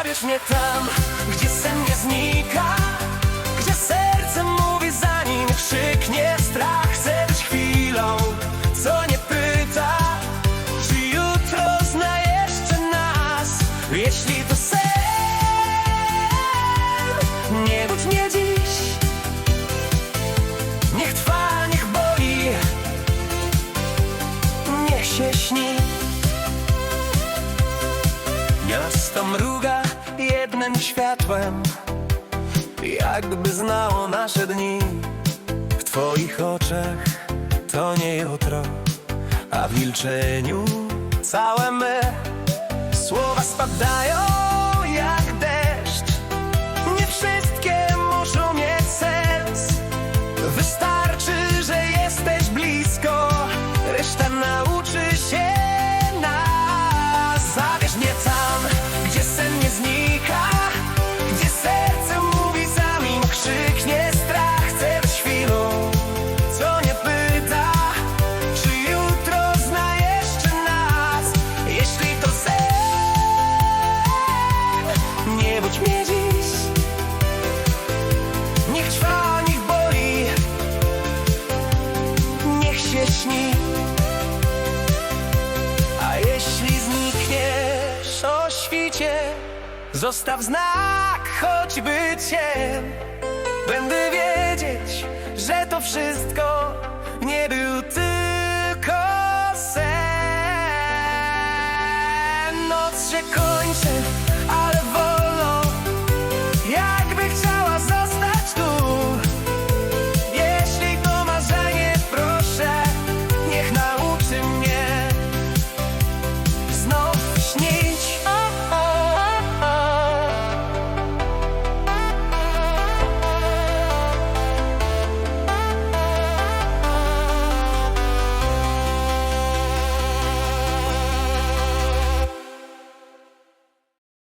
Zabierz mnie tam, gdzie sen nie znika Gdzie serce mówi zanim krzyknie strach. Chcę być chwilą, co nie pyta Czy jutro zna jeszcze nas? Jeśli to sen Nie budź mnie dziś. Niech trwa, niech boli. Niech się śni. Miasto mruga jednym światłem. Jakby znało nasze dni. W twoich oczach to nie jutro A w milczeniu całe my Słowa spadają jak deszcz. Nie wszystkie muszą mieć sens. Wystarczy, Obudź mnie dziś. Niech trwa, niech boli. Niech się śni. A jeśli znikniesz o świcie Zostaw znak, choćby ciem. Będę wiedzieć, że to wszystko nie był tylko sen. Noc się kończy.